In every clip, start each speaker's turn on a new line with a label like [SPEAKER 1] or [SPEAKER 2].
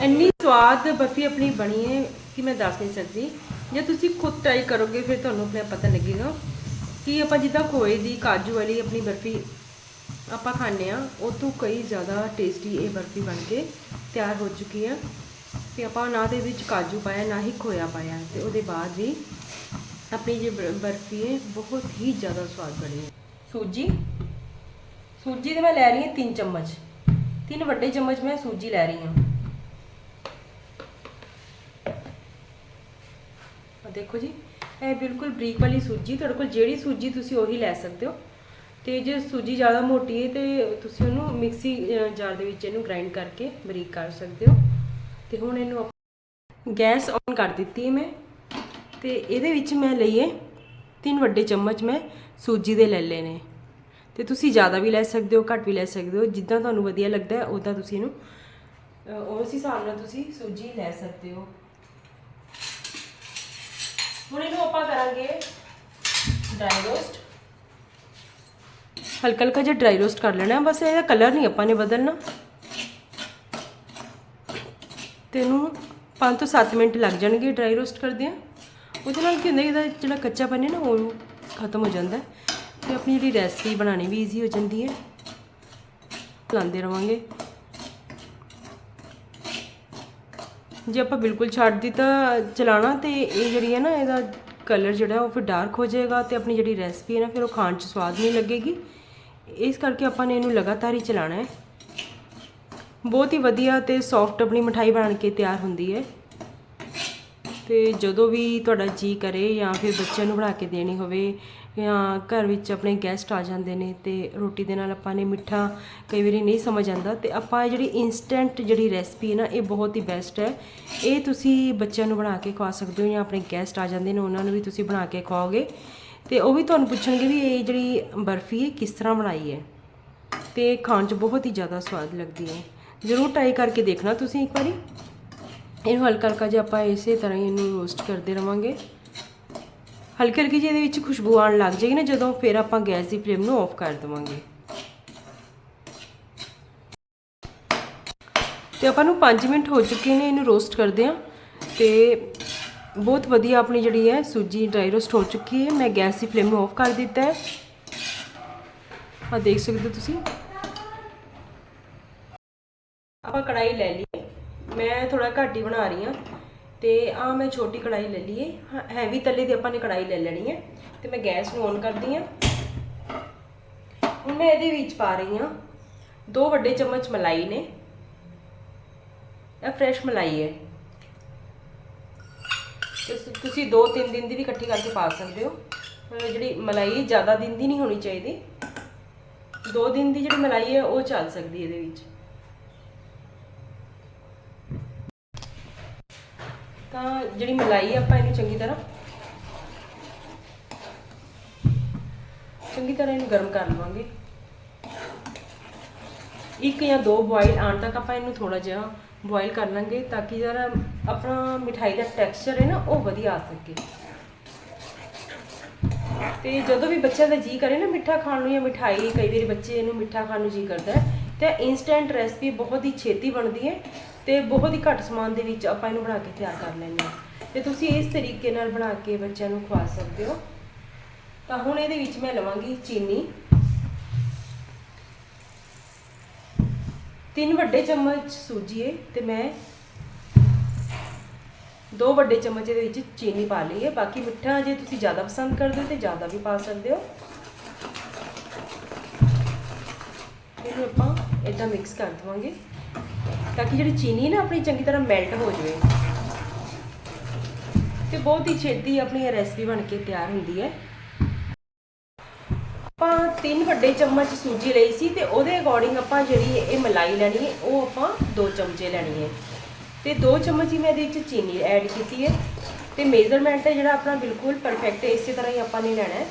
[SPEAKER 1] ਇੰਨੀ ਸਵਾਦ ਬਰਫੀ ਆਪਣੀ ਬਣੀ ਹੈ ਕਿ ਮੈਂ ਦੱਸ ਨਹੀਂ ਸਕਦੀ। ਜੇ ਤੁਸੀਂ ਖੁਦ ਟਰਾਈ ਕਰੋਗੇ, ਫਿਰ ਤੁਹਾਨੂੰ ਆਪਣੇ ਪਤਾ ਲੱਗੇਗਾ ਕਿ ਆਪਾਂ ਜਿੱਦਾਂ ਖੋਏ ਦੀ ਕਾਜੂ ਵਾਲੀ ਆਪਣੀ ਬਰਫੀ ਆਪਾਂ ਖਾਂਦੇ ਆ ਉਹ ਤੋਂ ਕਈ ਜ਼ਿਆਦਾ ਟੇਸਟੀ ਇਹ ਬਰਫੀ ਬਣ ਕੇ ਤਿਆਰ ਹੋ ਚੁੱਕੀ ਹੈ। ਤੇ ਆਪਾਂ ਨਾ ਦੇ ਵਿੱਚ ਕਾਜੂ ਪਾਇਆ, ਨਾ ਹੀ ਖੋਇਆ ਪਾਇਆ ਤੇ ਉਹਦੇ ਬਾਅਦ ਵੀ ਆਪਣੀ ਜੇ ਬ- ਬਰਫੀ ਹੈ, ਬਹੁਤ ਹੀ ਜ਼ਿਆਦਾ ਸਵਾਦ ਬਣੀ ਹੈ। ਸੂਜੀ? ਸੂਜੀ ਦੇ ਮੈਂ ਲੈ ਰਹੀ ਹਾਂ 3 ਚਮਚ। ਤਿੰਨ ਵੱਡੇ ਚਮਚ ਮੈਂ ਸੂਜੀ ਲੈ ਰਹੀ ਹਾਂ। ਦੇਖੋ ਜੀ, ਇਹ ਬਿਲਕੁਲ ਬਰੀਕ ਵਾਲੀ ਸੂਜੀ, ਤੁਹਾਡੇ ਕੋਲ ਜਿਹੜੀ ਸੂਜੀ ਤੁਸੀਂ ਉਹੀ ਲੈ ਸਕਦੇ ਹੋ। ਤੇ ਜੇ ਸੂਜੀ ਜ਼ਿਆਦਾ ਮੋਟੀ ਹੈ ਤੇ ਤੁਸੀਂ ਉਹਨੂੰ ਮਿਕਸੀ ਜਾਰ ਦੇ ਵਿੱਚ ਇਹਨੂੰ ਗ੍ਰਾਈਂਡ ਕਰਕੇ ਬਰੀਕ ਕਰ ਸਕਦੇ ਹੋ। ਤੇ ਹੁਣ ਇਹਨੂੰ ਗੈਸ ਔਨ ਕਰ ਦਿੱਤੀ ਮੈਂ। ਤੇ ਇਹਦੇ ਵਿੱਚ ਮੈਂ ਲਈਏ ਤਿੰਨ ਵੱਡੇ ਚਮਚ ਮੈਂ ਸੂਜੀ ਦੇ ਲੈ ਲਏ ਨੇ। ਤੇ ਤੁਸੀਂ ਜ਼ਿਆਦਾ ਵੀ ਲੈ ਸਕਦੇ ਹੋ, ਘੱਟ ਵੀ ਲੈ ਸਕਦੇ ਹੋ। ਜਿੱਦਾਂ ਤੁਹਾਨੂੰ ਵਧੀਆ ਲੱਗਦਾ ਹੈ ਉਦਾਂ ਤੁਸੀਂ ਇਹਨੂੰ ਉਸ ਹਿਸਾਬ ਨਾਲ ਤੁਸੀਂ ਸੂਜੀ ਲੈ ਸਕਦੇ ਹੋ। ਹੁਣ ਇਹਨੂੰ ਆਪਾਂ ਕਰਾਂਗੇ ਡਰਾਈ ਰੋਸਟ ਹਲਕਾ ਹਲਕਾ ਜਿਹਾ ਡਰਾਈ ਰੋਸਟ ਕਰ ਲੈਣਾ, ਬਸ ਇਹਦਾ ਕਲਰ ਨਹੀਂ ਆਪਾਂ ਨੇ ਬਦਲਣਾ। ਤੇ ਇਹਨੂੰ 5 ਤੋਂ 7 ਮਿੰਟ ਲੱਗ ਜਾਣਗੇ ਡਰਾਈ ਰੋਸਟ ਕਰਦੇ ਆ ਉਹਦੇ ਨਾਲ ਕੀ ਹੁੰਦਾ, ਇਹਦਾ ਜਿਹੜਾ ਕੱਚਾ ਹੈ ਨਾ, ਉਹ ਖਤਮ ਹੋ ਜਾਂਦਾ ਹੈ। ਤੇ ਆਪਣੀ ਜਿਹੜੀ ਰੈਸਪੀ ਬਣਾਉਣੀ ਵੀ ਈਜ਼ੀ ਹੋ ਜਾਂਦੀ ਹੈ। ਲਾਉਂਦੇ ਰਵਾਂਗੇ। ਜੇ ਆਪਾਂ ਬਿਲਕੁਲ ਛੱਡ ਦਿੱਤਾ ਚਲਾਣਾ ਤੇ ਇਹ ਜਿਹੜੀ ਹੈ ਨਾ ਇਹਦਾ ਕਲਰ ਜਿਹੜਾ ਉਹ ਫਿਰ ਡਾਰਕ ਹੋ ਜਾਏਗਾ ਤੇ ਆਪਣੀ ਜਿਹੜੀ ਰੈਸਪੀ ਹੈ ਨਾ ਫਿਰ ਉਹ ਖਾਣ 'ਚ ਸਵਾਦ ਨਹੀਂ ਲੱਗੇਗੀ। ਇਸ ਕਰਕੇ ਆਪਾਂ ਨੇ ਇਹਨੂੰ ਲਗਾਤਾਰ ਹੀ ਚਲਾਣਾ ਹੈ। ਬਹੁਤ ਹੀ ਵਧੀਆ ਤੇ ਸੌਫਟ ਆਪਣੀ ਮਠਾਈ ਬਣ ਕੇ ਤਿਆਰ ਹੁੰਦੀ ਹੈ। ਤੇ ਜਦੋਂ ਵੀ ਤੁਹਾਡਾ ਜੀ ਕਰੇ ਜਾਂ ਫਿਰ ਬੱਚਿਆਂ ਨੂੰ ਬਣਾ ਕੇ ਦੇਣੀ ਹੋਵੇ ਜਾਂ ਘਰ ਵਿੱਚ ਆਪਣੇ ਗੈਸਟ ਆ ਜਾਂਦੇ ਨੇ ਤੇ ਰੋਟੀ ਦੇ ਨਾਲ ਆਪਾਂ ਨੇ ਮਿੱਠਾ ਕਈ ਵਾਰੀ ਨਹੀਂ ਸਮਝ ਆਉਂਦਾ ਤੇ ਆਪਾਂ ਇਹ ਜਿਹੜੀ ਇਨਸਟੈਂਟ ਜਿਹੜੀ ਰੈਸਪੀ ਹੈ ਨਾ, ਇਹ ਬਹੁਤ ਹੀ ਬੈਸਟ ਹੈ। ਇਹ ਤੁਸੀਂ ਬੱਚਿਆਂ ਨੂੰ ਬਣਾ ਕੇ ਖਵਾ ਸਕਦੇ ਹੋ ਜਾਂ ਆਪਣੇ ਗੈਸਟ ਆ ਜਾਂਦੇ ਨੇ, ਉਹਨਾਂ ਨੂੰ ਵੀ ਤੁਸੀਂ ਬਣਾ ਕੇ ਖਵਾਓਗੇ। ਤੇ ਉਹ ਵੀ ਤੁਹਾਨੂੰ ਪੁੱਛਣਗੇ ਵੀ ਇਹ ਜਿਹੜੀ ਬਰਫੀ ਹੈ ਕਿਸ ਤਰ੍ਹਾਂ ਬਣਾਈ ਹੈ? ਤੇ ਖਾਣ 'ਚ ਬਹੁਤ ਹੀ ਜ਼ਿਆਦਾ ਸਵਾਦ ਲੱਗਦੀ ਹੈ। ਜ਼ਰੂਰ ਟਰਾਈ ਕਰਕੇ ਦੇਖਣਾ ਤੁਸੀਂ ਇੱਕ ਵਾਰੀ। ਇਹਨੂੰ ਹਲਕਾ ਹਲਕਾ ਜਿਹਾ ਆਪਾਂ ਇਸੇ ਤਰ੍ਹਾਂ ਹੀ ਇਹਨੂੰ ਰੋਸਟ ਕਰਦੇ ਰਵਾਂਗੇ। ਹਲਕੀ ਹਲਕੀ ਜਿਹੀ ਇਹਦੇ ਵਿੱਚ ਖੁਸ਼ਬੂ ਆਉਣ ਲੱਗ ਜਾਏਗੀ ਨਾ, ਜਦੋਂ ਫਿਰ ਆਪਾਂ ਗੈਸ ਦੀ ਫਲੇਮ ਨੂੰ ਆਫ ਕਰ ਦੇਵਾਂਗੇ। ਤੇ ਆਪਾਂ ਨੂੰ 5 ਮਿੰਟ ਹੋ ਚੁੱਕੇ ਨੇ ਇਹਨੂੰ ਰੋਸਟ ਕਰਦੇ ਆ ਤੇ ਬਹੁਤ ਵਧੀਆ ਆਪਣੀ ਜਿਹੜੀ ਹੈ ਸੂਜੀ ਡਰਾਈ ਰੋਸਟ ਹੋ ਚੁੱਕੀ ਹੈ। ਮੈਂ ਗੈਸ ਦੀ ਫਲੇਮ ਨੂੰ ਆਫ ਕਰ ਦਿੱਤਾ ਹੈ। ਆ ਦੇਖ ਸਕਦੇ ਹੋ ਤੁਸੀਂ। ਆਪਾਂ ਕੜਾਈ ਲੈ ਲਈ ਮੈਂ ਥੋੜਾ ਘੱਟ ਹੀ ਬਣਾ ਰਹੀ ਹਾਂ। ਤੇ ਆ ਮੈਂ ਛੋਟੀ ਕੜਾਈ ਲੈ ਲਈਏ। ਹੈਵੀ ਤਲੇ ਦੀ ਆਪਾਂ ਨੇ ਕੜਾਈ ਲੈ ਲੈਣੀ ਹੈ ਤੇ ਮੈਂ ਗੈਸ ਨੂੰ ਔਨ ਕਰਦੀ ਹਾਂ। ਹੁਣ ਮੈਂ ਇਹਦੇ ਵਿੱਚ ਪਾ ਰਹੀ ਹਾਂ ਦੋ ਵੱਡੇ ਚਮਚ ਮਲਾਈ ਨੇ। ਇਹ ਫਰੈਸ਼ ਮਲਾਈ ਹੈ। ਤੁਸੀਂ- ਤੁਸੀਂ 2-3 ਦਿਨ ਦੀ ਵੀ ਇਕੱਠੀ ਕਰਕੇ ਪਾ ਸਕਦੇ ਹੋ। ਜਿਹੜੀ ਮਲਾਈ ਜ਼ਿਆਦਾ ਦਿਨ ਦੀ ਨਹੀਂ ਹੋਣੀ ਚਾਹੀਦੀ। 2 ਦਿਨ ਦੀ ਜਿਹੜੀ ਮਲਾਈ ਹੈ, ਉਹ ਚੱਲ ਸਕਦੀ ਹੈ ਇਹਦੇ ਵਿੱਚ। ਤਾਂ ਜਿਹੜੀ ਮਲਾਈ ਹੈ ਆਪਾਂ ਇਹਨੂੰ ਚੰਗੀ ਤਰ੍ਹਾਂ ਚੰਗੀ ਤਰ੍ਹਾਂ ਇਹਨੂੰ ਗਰਮ ਕਰ ਲਵਾਂਗੇ। ਇੱਕ ਜਾਂ ਦੋ ਬੋਇਲ ਆਉਣ ਤੱਕ ਆਪਾਂ ਇਹਨੂੰ ਥੋੜਾ ਜਿਹਾ ਬੋਇਲ ਕਰ ਲਾਂਗੇ ਤਾਂ ਕਿ ਜਰਾ ਆਪਣਾ ਮਿਠਾਈ ਦਾ ਟੈਕਸਚਰ ਹੈ ਨਾ ਉਹ ਵਧੀਆ ਆ ਸਕੇ। ਤੇ ਜਦੋਂ ਵੀ ਬੱਚਿਆਂ ਦਾ ਜੀ ਕਰੇ ਨਾ ਮਿੱਠਾ ਖਾਣ ਨੂੰ ਜਾਂ ਮਿਠਾਈ, ਕਈ ਵਾਰੀ ਬੱਚੇ ਇਹਨੂੰ ਮਿੱਠਾ ਖਾਣ ਨੂੰ ਜੀ ਕਰਦਾ ਹੈ, ਤੇ ਇਨਸਟੈਂਟ ਰੈਸਪੀ ਬਹੁਤ ਹੀ ਛੇਤੀ ਬਣਦੀ ਹੈ। ਤੇ ਬਹੁਤ ਹੀ ਘੱਟ ਸਮਾਨ ਦੇ ਵਿੱਚ ਆਪਾਂ ਇਹਨੂੰ ਬਣਾ ਕੇ ਤਿਆਰ ਕਰ ਲੈਂਦੇ ਹਾਂ। ਤੇ ਤੁਸੀਂ ਇਸ ਤਰੀਕੇ ਨਾਲ ਬਣਾ ਕੇ ਬੱਚਿਆਂ ਨੂੰ ਖਵਾ ਸਕਦੇ ਹੋ। ਤਾਂ ਹੁਣ ਇਹਦੇ ਵਿੱਚ ਮੈਂ ਲਵਾਂਗੀ ਚੀਨੀ। ਤਿੰਨ ਵੱਡੇ ਚਮਚ ਸੂਜੀ ਹੈ ਤੇ ਮੈਂ ਦੋ ਵੱਡੇ ਚਮਚ ਇਹਦੇ ਵਿੱਚ ਚੀਨੀ ਪਾ ਲਈ ਹੈ ਬਾਕੀ ਮਿੱਠਾ ਜੇ ਤੁਸੀਂ ਜ਼ਿਆਦਾ ਪਸੰਦ ਕਰਦੇ ਹੋ ਤੇ ਜ਼ਿਆਦਾ ਵੀ ਪਾ ਸਕਦੇ ਹੋ। ਇਹਨੂੰ ਆਪਾਂ ਇਦਾਂ ਮਿਕਸ ਕਰ ਦਵਾਂਗੇ। ਤਾਂ ਕਿ ਜਿਹੜੀ ਚੀਨੀ ਨਾ ਆਪਣੀ ਚੰਗੀ ਤਰ੍ਹਾਂ ਮੈਲਟ ਹੋ ਜਾਵੇ। ਤੇ ਬਹੁਤ ਹੀ ਛੇਤੀ ਆਪਣੀ ਇਹ ਰੈਸਪੀ ਬਣ ਕੇ ਤਿਆਰ ਹੁੰਦੀ ਹੈ। ਆਪਾਂ ਤਿੰਨ ਵੱਡੇ ਚਮਚ ਸੂਜੀ ਲਈ ਸੀ ਤੇ ਉਹਦੇ ਅਕੋਰਡਿੰਗ ਆਪਾਂ ਜਿਹੜੀ ਇਹ ਮਲਾਈ ਲੈਣੀ ਹੈ, ਉਹ ਆਪਾਂ 2 ਚਮਚੇ ਲੈਣੀ ਹੈ। ਤੇ 2 ਚਮਚ ਹੀ ਮੈਂ ਇਹਦੇ ਵਿੱਚ ਚੀਨੀ ਐਡ ਕੀਤੀ ਹੈ। ਤੇ ਮੇਜ਼ਰਮੈਂਟ ਹੈ ਜਿਹੜਾ ਆਪਣਾ ਬਿਲਕੁਲ ਪਰਫੈਕਟ ਹੈ, ਇਸੇ ਤਰ੍ਹਾਂ ਹੀ ਆਪਾਂ ਨੇ ਲੈਣਾ ਹੈ।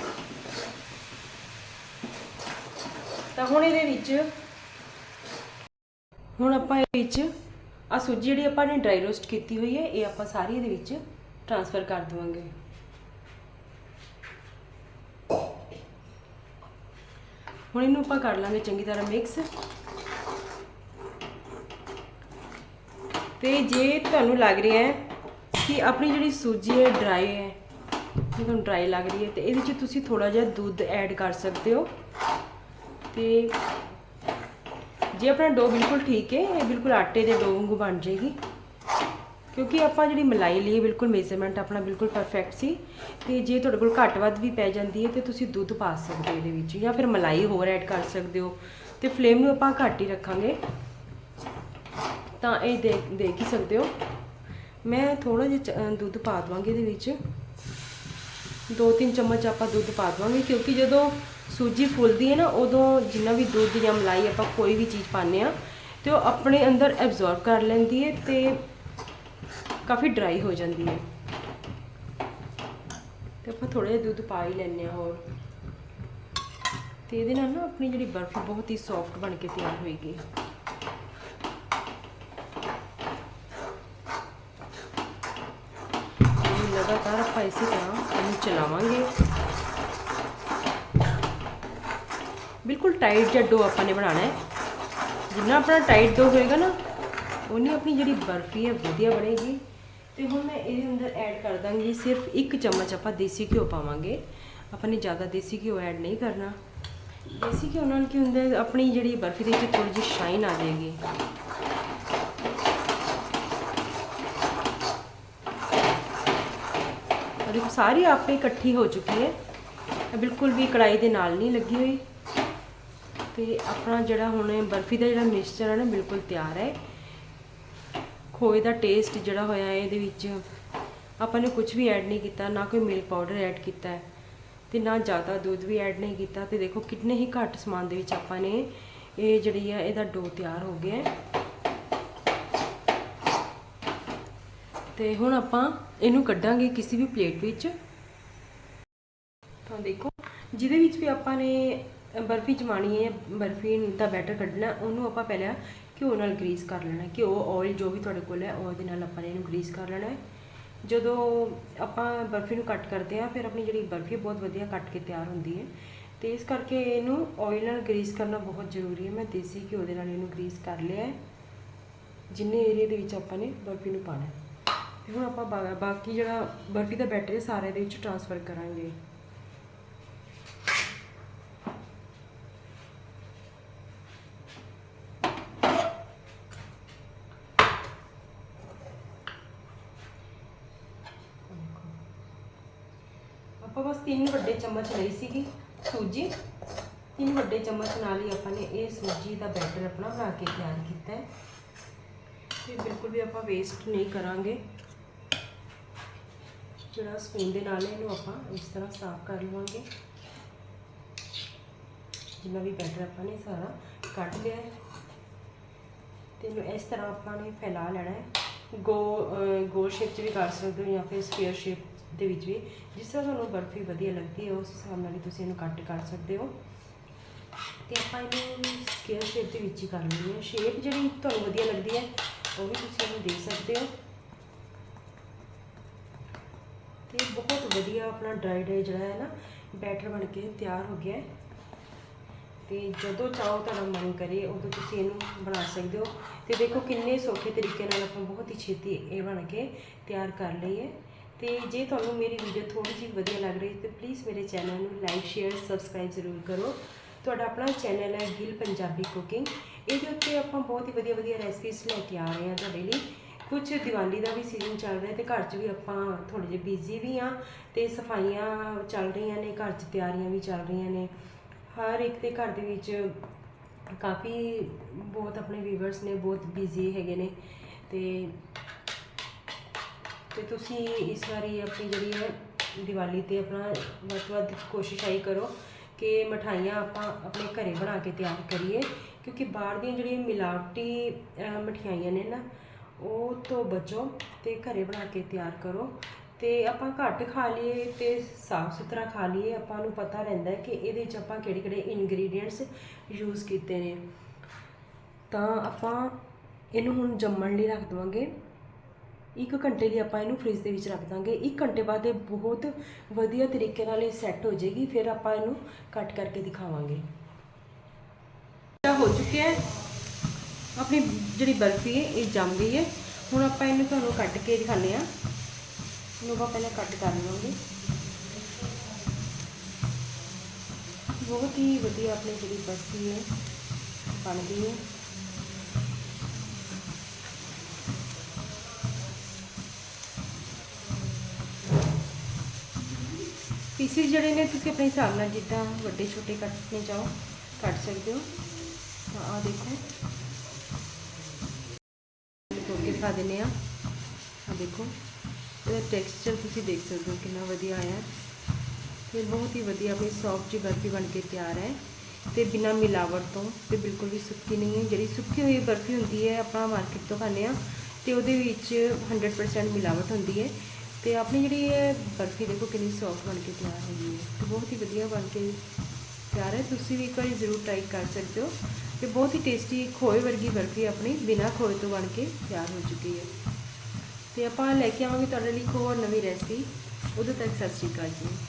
[SPEAKER 1] ਤਾਂ ਹੁਣ ਇਹਦੇ ਵਿੱਚ ਹੁਣ ਆਪਾਂ ਇਹ ਵਿੱਚ ਆ ਸੂਜੀ ਜਿਹੜੀ ਆਪਾਂ ਨੇ ਡਰਾਈ ਰੋਸਟ ਕੀਤੀ ਹੋਈ ਹੈ, ਇਹ ਆਪਾਂ ਸਾਰੀ ਇਹਦੇ ਵਿੱਚ ਟ੍ਰਾਂਸਫਰ ਕਰ ਦੇਵਾਂਗੇ। ਹੁਣ ਇਹਨੂੰ ਆਪਾਂ ਕਰ ਲਾਂਗੇ ਚੰਗੀ ਤਰ੍ਹਾਂ ਮਿਕਸ ਤੇ ਜੇ ਤੁਹਾਨੂੰ ਲੱਗ ਰਿਹਾ ਹੈ ਕਿ ਆਪਣੀ ਜਿਹੜੀ ਸੂਜੀ ਹੈ ਡਰਾਈ ਹੈ ਜੇ ਤੁਹਾਨੂੰ ਡਰਾਈ ਲੱਗ ਰਹੀ ਹੈ, ਤੇ ਇਹਦੇ 'ਚ ਤੁਸੀਂ ਥੋੜਾ ਜਿਹਾ ਦੁੱਧ ਐਡ ਕਰ ਸਕਦੇ ਹੋ। ਤੇ ਜੇ ਆਪਣਾ ਡੋ ਬਿਲਕੁਲ ਠੀਕ ਹੈ, ਇਹ ਬਿਲਕੁਲ ਆਟੇ ਦੇ ਡੋ ਵਾਂਗੂ ਬਣ ਜਾਏਗੀ। ਕਿਉਂਕਿ ਆਪਾਂ ਜਿਹੜੀ ਮਲਾਈ ਲਈ ਬਿਲਕੁਲ ਮੇਜ਼ਰਮੈਂਟ ਆਪਣਾ ਬਿਲਕੁਲ ਪਰਫੈਕਟ ਸੀ। ਤੇ ਜੇ ਤੁਹਾਡੇ ਕੋਲ ਘੱਟ ਵੱਧ ਵੀ ਪੈ ਜਾਂਦੀ ਹੈ, ਤੇ ਤੁਸੀਂ ਦੁੱਧ ਪਾ ਸਕਦੇ ਹੋ ਇਹਦੇ ਵਿੱਚ ਜਾਂ ਫਿਰ ਮਲਾਈ ਹੋਰ ਐਡ ਕਰ ਸਕਦੇ ਹੋ। ਤੇ ਫਲੇਮ ਨੂੰ ਆਪਾਂ ਘੱਟ ਹੀ ਰੱਖਾਂਗੇ। ਤਾਂ ਇਹ ਦੇਖ ਦੇਖ ਹੀ ਸਕਦੇ ਹੋ। ਮੈਂ ਥੋੜਾ ਜਿਹਾ ਚ- ਦੁੱਧ ਪਾ ਦਵਾਂਗੀ ਇਹਦੇ ਵਿੱਚ। ਦੋ ਤਿੰਨ ਚਮਚ ਆਪਾਂ ਦੁੱਧ ਪਾ ਦਵਾਂਗੇ, ਕਿਉਂਕਿ ਜਦੋਂ ਸੂਜੀ ਫੁੱਲਦੀ ਹੈ ਨਾ, ਉਦੋਂ ਜਿੰਨਾ ਵੀ ਦੁੱਧ ਜਾਂ ਮਲਾਈ ਆਪਾਂ ਕੋਈ ਵੀ ਚੀਜ਼ ਪਾਉਂਦੇ ਆ ਤੇ ਉਹ ਆਪਣੇ ਅੰਦਰ ਐਬਜ਼ੌਰਬ ਕਰ ਲੈਂਦੀ ਹੈ ਤੇ ਕਾਫੀ ਡਰਾਈ ਹੋ ਜਾਂਦੀ ਹੈ। ਤੇ ਆਪਾਂ ਥੋੜਾ ਜਿਹਾ ਦੁੱਧ ਪਾ ਹੀ ਲੈਂਦੇ ਆ ਹੋਰ। ਤੇ ਇਹਦੇ ਨਾਲ ਨਾ ਆਪਣੀ ਜਿਹੜੀ ਬਰਫੀ ਬਹੁਤ ਹੀ ਸੌਫਟ ਬਣ ਕੇ ਤਿਆਰ ਹੋਏਗੀ। ਲਗਾਤਾਰ ਆਪਾਂ ਇਸੇ ਤਰ੍ਹਾਂ ਚਲਾਵਾਂਗੇ। ਬਿਲਕੁਲ ਟਾਈਟ ਜਿਹਾ ਡੋ ਆਪਾਂ ਨੇ ਬਣਾਉਣਾ ਹੈ। ਜਿੰਨਾ ਆਪਣਾ ਟਾਈਟ ਡੋ ਹੋਏਗਾ ਨਾ ਉਨੀ ਆਪਣੀ ਜਿਹੜੀ ਬਰਫੀ ਹੈ ਵਧੀਆ ਬਣੇਗੀ। ਤੇ ਹੁਣ ਮੈਂ ਇਹਦੇ ਅੰਦਰ ਐਡ ਕਰ ਦਾਂਗੀ ਸਿਰਫ ਇੱਕ ਚਮਚ ਆਪਾਂ ਦੇਸੀ ਘਿਓ ਪਾਵਾਂਗੇ। ਆਪਾਂ ਨੇ ਜ਼ਿਆਦਾ ਦੇਸੀ ਘਿਓ ਐਡ ਨਹੀਂ ਕਰਨਾ। ਦੇਸੀ ਘਿਓ ਨਾਲ ਕੀ ਹੁੰਦਾ ਆਪਣੀ ਜਿਹੜੀ ਬਰਫੀ ਦੇ ਵਿੱਚ ਥੋੜੀ ਜਿਹੀ ਸ਼ਾਈਨ ਆ ਜਾਏਗੀ। ਔਰ ਦੇਖੋ ਸਾਰੀ ਆਪੇ ਇਕੱਠੀ ਹੋ ਚੁੱਕੀ ਹੈ। ਇਹ ਬਿਲਕੁਲ ਵੀ ਕੜਾਈ ਦੇ ਨਾਲ ਨਹੀਂ ਲੱਗੀ ਹੋਈ। ਤੇ ਆਪਣਾ ਜਿਹੜਾ ਹੁਣ ਬਰਫੀ ਦਾ ਜਿਹੜਾ ਮਿਕਸਚਰ ਹੈ ਨਾ, ਬਿਲਕੁਲ ਤਿਆਰ ਹੈ। ਖੋਏ ਦਾ ਟੇਸਟ ਜਿਹੜਾ ਹੋਇਆ ਇਹਦੇ ਵਿੱਚ ਆਪਾਂ ਨੇ ਕੁਝ ਵੀ ਐਡ ਨਹੀਂ ਕੀਤਾ, ਨਾ ਕੋਈ ਮਿਲਕ ਪਾਊਡਰ ਐਡ ਕੀਤਾ ਹੈ ਤੇ ਨਾ ਜ਼ਿਆਦਾ ਦੁੱਧ ਵੀ ਐਡ ਨਹੀਂ ਕੀਤਾ। ਤੇ ਦੇਖੋ ਕਿੰਨੇ ਹੀ ਘੱਟ ਸਮਾਨ ਦੇ ਵਿੱਚ ਆਪਾਂ ਨੇ ਇਹ ਜਿਹੜੀ ਆ ਇਹਦਾ ਡੋ ਤਿਆਰ ਹੋ ਗਿਆ ਹੈ। ਤੇ ਹੁਣ ਆਪਾਂ ਇਹਨੂੰ ਕੱਢਾਂਗੇ ਕਿਸੇ ਵੀ ਪਲੇਟ ਵਿੱਚ। ਤਾਂ ਦੇਖੋ, ਜਿਹਦੇ ਵਿੱਚ ਵੀ ਆਪਾਂ ਨੇ ਬਰਫੀ ਜਮਾਣੀ ਹੈ, ਬਰਫੀ ਦਾ ਬੈਟਰ ਕੱਢਣਾ, ਉਹਨੂੰ ਆਪਾਂ ਪਹਿਲਾਂ ਘਿਓ ਨਾਲ ਗਰੀਸ ਕਰ ਲੈਣਾ ਘਿਓ ਆਇਲ ਜੋ ਵੀ ਤੁਹਾਡੇ ਕੋਲ ਹੈ ਉਹਦੇ ਨਾਲ ਆਪਾਂ ਨੇ ਇਹਨੂੰ ਗਰੀਸ ਕਰ ਲੈਣਾ ਹੈ। ਜਦੋਂ ਆਪਾਂ ਬਰਫੀ ਨੂੰ ਕੱਟ ਕਰਦੇ ਆ ਫਿਰ ਆਪਣੀ ਜਿਹੜੀ ਬਰਫੀ ਬਹੁਤ ਵਧੀਆ ਕੱਟ ਕੇ ਤਿਆਰ ਹੁੰਦੀ ਹੈ। ਤੇ ਇਸ ਕਰਕੇ ਇਹਨੂੰ ਆਇਲ ਨਾਲ ਗਰੀਸ ਕਰਨਾ ਬਹੁਤ ਜ਼ਰੂਰੀ ਹੈ। ਮੈਂ ਦੇਸੀ ਘਿਓ ਦੇ ਨਾਲ ਇਹਨੂੰ ਗਰੀਸ ਕਰ ਲਿਆ ਹੈ। ਜਿੰਨੇ ਏਰੀਆ ਦੇ ਵਿੱਚ ਆਪਾਂ ਨੇ ਬਰਫੀ ਨੂੰ ਪਾਣਾ ਹੈ। ਤੇ ਹੁਣ ਆਪਾਂ ਬਾ- ਬਾਕੀ ਜਿਹੜਾ ਬਰਫੀ ਦਾ ਬੈਟਰ ਹੈ ਸਾਰੇ ਦੇ ਵਿੱਚ ਟ੍ਰਾਂਸਫਰ ਕਰਾਂਗੇ। ਆਪਾਂ ਬਸ ਤਿੰਨ ਵੱਡੇ ਚਮਚ ਲਈ ਸੀਗੀ ਸੂਜੀ। ਤਿੰਨ ਵੱਡੇ ਚਮਚ ਨਾਲ ਹੀ ਆਪਾਂ ਨੇ ਇਹ ਸੂਜੀ ਦਾ ਬੈਟਰ ਆਪਣਾ ਬਣਾ ਕੇ ਤਿਆਰ ਕੀਤਾ ਹੈ। ਤੇ ਬਿਲਕੁਲ ਵੀ ਆਪਾਂ ਵੇਸਟ ਨਹੀਂ ਕਰਾਂਗੇ। ਜਿਹੜਾ ਸਪੂਨ ਦੇ ਨਾਲ ਇਹਨੂੰ ਆਪਾਂ ਇਸ ਤਰ੍ਹਾਂ ਸਾਫ਼ ਕਰ ਲਵਾਂਗੇ। ਜਿੰਨਾ ਵੀ ਬੈਟਰ ਆਪਾਂ ਨੇ ਸਾਰਾ ਕੱਢ ਲਿਆ ਹੈ। ਤੇ ਇਹਨੂੰ ਇਸ ਤਰ੍ਹਾਂ ਆਪਾਂ ਨੇ ਫੈਲਾ ਲੈਣਾ ਹੈ। ਗੋ ਗੋਲ ਸ਼ੇਪ 'ਚ ਵੀ ਕਰ ਸਕਦੇ ਹੋ ਜਾਂ ਫਿਰ ਸਕੁਅਰ ਸ਼ੇਪ ਦੇ ਵਿੱਚ ਵੀ। ਜਿਸ ਤਰ੍ਹਾਂ ਤੁਹਾਨੂੰ ਬਰਫੀ ਵਧੀਆ ਲੱਗਦੀ ਹੈ, ਉਸ ਹਿਸਾਬ ਨਾਲ ਤੁਸੀਂ ਇਹਨੂੰ ਕੱਟ ਕਰ ਸਕਦੇ ਹੋ। ਤੇ ਆਪਾਂ ਇਹਨੂੰ ਸਕੁਅਰ ਸ਼ੇਪ ਦੇ ਵਿੱਚ ਹੀ ਕਰ ਲੈਣੀ ਹੈ। ਸ਼ੇਪ ਜਿਹੜੀ ਤੁਹਾਨੂੰ ਵਧੀਆ ਲੱਗਦੀ ਹੈ, ਉਹ ਵੀ ਤੁਸੀਂ ਇਹਨੂੰ ਦੇ ਸਕਦੇ ਹੋ। ਤੇ ਬਹੁਤ ਵਧੀਆ ਆਪਣਾ ਡਰਾਈ ਡਰਾਈ ਜਿਹੜਾ ਹੈ ਨਾ ਬੈਟਰ ਬਣ ਕੇ ਤਿਆਰ ਹੋ ਗਿਆ ਹੈ। ਤੇ ਜਦੋਂ ਚਾਹੋ ਤੁਹਾਡਾ ਮਨ ਕਰੇ ਉਦੋਂ ਤੁਸੀਂ ਇਹਨੂੰ ਬਣਾ ਸਕਦੇ ਹੋ। ਤੇ ਦੇਖੋ ਕਿੰਨੇ ਸੌਖੇ ਤਰੀਕੇ ਨਾਲ ਆਪਾਂ ਬਹੁਤ ਹੀ ਛੇਤੀ ਇਹ ਬਣ ਕੇ ਤਿਆਰ ਕਰ ਲਈ ਹੈ। ਤੇ ਜੇ ਤੁਹਾਨੂੰ ਮੇਰੀ ਵੀਡੀਓ ਥੋੜੀ ਜਿਹੀ ਵਧੀਆ ਲੱਗ ਰਹੀ ਤੇ ਪਲੀਜ਼ ਮੇਰੇ ਚੈਨਲ ਨੂੰ ਲਾਈਕ ਸ਼ੇਅਰ ਸਬਸਕ੍ਰਾਈਬ ਜ਼ਰੂਰ ਕਰੋ। ਤੁਹਾਡਾ ਆਪਣਾ ਚੈਨਲ ਹੈ ਗਿਲ ਪੰਜਾਬੀ ਕੁਕਿੰਗ ਇਹਦੇ ਉੱਤੇ ਆਪਾਂ ਬਹੁਤ ਹੀ ਵਧੀਆ ਵਧੀਆ ਰੈਸਪੀਜ਼ ਲੈ ਕੇ ਆ ਰਹੇ ਹਾਂ ਤੁਹਾਡੇ ਲਈ। ਕੁਝ ਦੀਵਾਲੀ ਦਾ ਵੀ ਸੀਜ਼ਨ ਚੱਲ ਰਿਹਾ ਤੇ ਘਰ 'ਚ ਵੀ ਆਪਾਂ ਥੋੜੇ ਜਿਹੇ ਬਿਜ਼ੀ ਵੀ ਆ ਤੇ ਸਫਾਈਆਂ ਚੱਲ ਰਹੀਆਂ ਨੇ, ਘਰ 'ਚ ਤਿਆਰੀਆਂ ਵੀ ਚੱਲ ਰਹੀਆਂ ਨੇ। ਹਰ ਇੱਕ ਦੇ ਘਰ ਦੇ ਵਿੱਚ ਕਾਫੀ ਬਹੁਤ ਆਪਣੇ ਵੀਵਰਸ ਨੇ, ਬਹੁਤ ਬਿਜ਼ੀ ਹੈਗੇ ਨੇ ਤੇ ਤੇ ਤੁਸੀਂ ਇਸ ਵਾਰੀ ਆਪਣੀ ਜਿਹੜੀ ਹੈ ਦੀਵਾਲੀ ਤੇ ਆਪਣਾ ਵੱਧ ਤੋਂ ਵੱਧ ਕੋਸ਼ਿਸ਼ ਆਈ ਕਰੋ ਕਿ ਮਠਾਈਆਂ ਆਪਾਂ ਆਪਣੇ ਘਰੇ ਬਣਾ ਕੇ ਤਿਆਰ ਕਰੀਏ ਕਿਉਂਕਿ ਬਾਹਰ ਦੀਆਂ ਜਿਹੜੀਆਂ ਮਿਲਾਵਟੀ ਮਠਿਆਈਆਂ ਨੇ ਨਾ ਉਹ ਤੋਂ ਬਚੋ ਤੇ ਘਰੇ ਬਣਾ ਕੇ ਤਿਆਰ ਕਰੋ ਤੇ ਆਪਾਂ ਘੱਟ ਖਾ ਲਈਏ ਤੇ ਸਾਫ਼ ਸੁਥਰਾ ਖਾ ਲਈਏ, ਆਪਾਂ ਨੂੰ ਪਤਾ ਰਹਿੰਦਾ ਕਿ ਇਹਦੇ 'ਚ ਆਪਾਂ ਕਿਹੜੇ ਕਿਹੜੇ ਇਨਗਰੀਡੀਐਂਟਸ ਯੂਜ਼ ਕੀਤੇ ਨੇ। ਤਾਂ ਆਪਾਂ ਇਹਨੂੰ ਹੁਣ ਜੰਮਣ ਲਈ ਰੱਖ ਦਵਾਂਗੇ। ਇੱਕ ਘੰਟੇ ਲਈ ਆਪਾਂ ਇਹਨੂੰ ਫ੍ਰਿਜ ਦੇ ਵਿੱਚ ਰੱਖ ਦਾਂਗੇ। ਇੱਕ ਘੰਟੇ ਬਾਅਦ ਇਹ ਬਹੁਤ ਵਧੀਆ ਤਰੀਕੇ ਨਾਲ ਇਹ ਸੈੱਟ ਹੋ ਜਾਏਗੀ, ਫਿਰ ਆਪਾਂ ਇਹਨੂੰ ਕੱਟ ਕਰਕੇ ਦਿਖਾਵਾਂਗੇ। ਇਹ ਹੋ ਚੁੱਕਿਆ ਹੈ। ਆਪਣੀ ਜਿਹੜੀ ਬਰਫੀ ਹੈ, ਇਹ ਜੰਮ ਗਈ ਹੈ। ਹੁਣ ਆਪਾਂ ਇਹਨੂੰ ਤੁਹਾਨੂੰ ਕੱਟ ਕੇ ਦਿਖਾਉਂਦੇ ਆ ਇਹਨੂੰ ਆਪਾਂ ਪਹਿਲਾਂ ਕੱਟ ਕਰ ਲਵਾਂਗੇ। ਬਹੁਤ ਹੀ ਵਧੀਆ ਆਪਣੀ ਜਿਹੜੀ ਬਰਫੀ ਹੈ, ਬਣਦੀ ਹੈ। ਪੀਸਿਸ ਜਿਹੜੇ ਨੇ, ਤੁਸੀਂ ਆਪਣੇ ਹਿਸਾਬ ਨਾਲ ਜਿੱਦਾਂ ਵੱਡੇ ਛੋਟੇ ਕੱਟਣੇ ਚਾਹੋ, ਕੱਟ ਸਕਦੇ ਹੋ। ਤਾਂ ਆ ਦੇਖੋ। ਤੋੜ ਕੇ ਦਿਖਾ ਦਿੰਨੇ ਆ ਆ ਦੇਖੋ, ਇਹਦਾ ਟੈਕਸਚਰ ਤੁਸੀਂ ਦੇਖ ਸਕਦੇ ਹੋ ਕਿੰਨਾ ਵਧੀਆ ਆਇਆ। ਹੈ ਬਹੁਤ ਹੀ ਵਧੀਆ ਆਪਣੀ ਸੌਫਟ ਜਿਹੀ ਬਰਫੀ ਬਣ ਕੇ ਤਿਆਰ ਹੈ। ਤੇ ਬਿਨਾ ਮਿਲਾਵਟ ਤੋਂ ਤੇ ਬਿਲਕੁਲ ਵੀ ਸੁੱਕੀ ਨਹੀਂ ਹੈ। ਜਿਹੜੀ ਸੁੱਕੀ ਹੋਈ ਬਰਫੀ ਹੁੰਦੀ ਹੈ, ਆਪਾਂ ਮਾਰਕੀਟ ਤੋਂ ਖਾਂਦੇ ਆ ਤੇ ਉਹਦੇ ਵਿੱਚ 100% ਮਿਲਾਵਟ ਹੁੰਦੀ ਹੈ। ਤੇ ਆਪਣੀ ਜਿਹੜੀ ਇਹ ਬਰਫੀ ਦੇਖੋ ਕਿੰਨੀ ਸੌਫਟ ਬਣ ਕੇ ਤਿਆਰ ਹੈਗੀ ਹੈ। ਤੇ ਬਹੁਤ ਹੀ ਵਧੀਆ ਬਣ ਕੇ ਤਿਆਰ ਹੈ। ਤੁਸੀਂ ਵੀ ਇੱਕ ਵਾਰੀ ਜ਼ਰੂਰ ਟਰਾਈ ਕਰ ਸਕਦੇ ਹੋ। ਤੇ ਬਹੁਤ ਹੀ ਟੇਸਟੀ ਖੋਏ ਵਰਗੀ ਬਰਫੀ ਆਪਣੀ ਬਿਨਾਂ ਖੋਏ ਤੋਂ ਬਣ ਕੇ ਤਿਆਰ ਹੋ ਚੁੱਕੀ ਹੈ। ਤੇ ਆਪਾਂ ਲੈ ਕੇ ਆਵਾਂਗੇ ਤੁਹਾਡੇ ਲਈ ਇੱਕ ਹੋਰ ਨਵੀਂ ਰੈਸਪੀ ਉਦੋਂ ਤੱਕ ਸਤਿ ਸ਼੍ਰੀ ਅਕਾਲ ਜੀ।